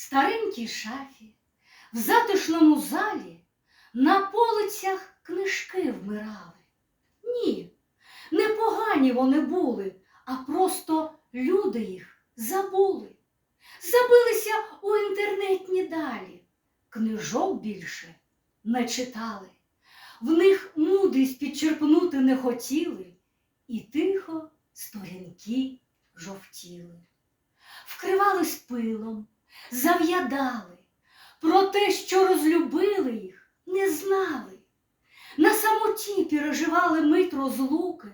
старенькій шафі, в затишному залі на полицях книжки вмирали. Ні, не погані вони були, а просто люди їх забули. Забилися у інтернетні далі, книжок більше не читали. В них мудрість підчерпнути не хотіли, і тихо сторінки жовтіли. Вкривались пилом, зав'ядали, про те, що розлюбили їх, не знали. На самоті переживали мить розлуки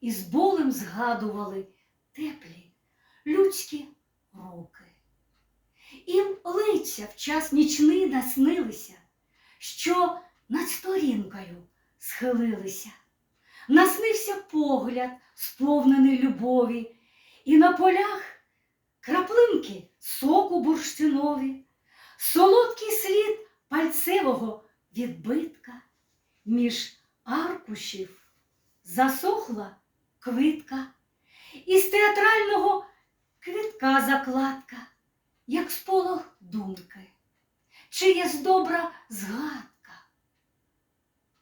і з болем згадували теплі людські руки. Їм лиця в час нічний наснилися, що над сторінкою схилилися. Наснився погляд, сповнений любові, і на полях краплинки соку бурштинові, солодкий слід пальцевого відбитка, між аркушів засохла квитка, із театрального квітка закладка, як сполох думки, чиясь добра згадка.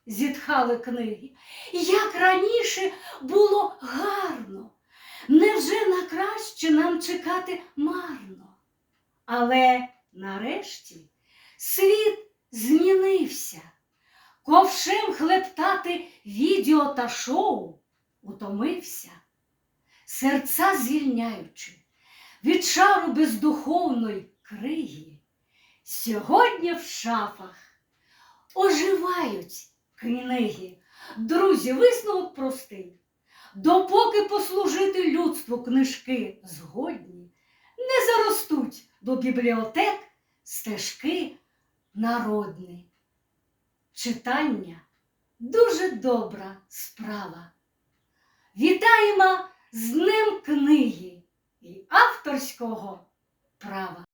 Зітхали книги, як раніше було гарно, невже на краще чекати марно? Але нарешті світ змінився. Ковшем хлептати відео та шоу утомився, серця звільняючи від шару бездуховної криги. Сьогодні в шафах оживають книги. Друзі, висновок простий. Допоки послужити людству книжки згодні, не заростуть до бібліотек стежки народні. Читання дуже добра справа. Вітаємо з Днем книги і авторського права.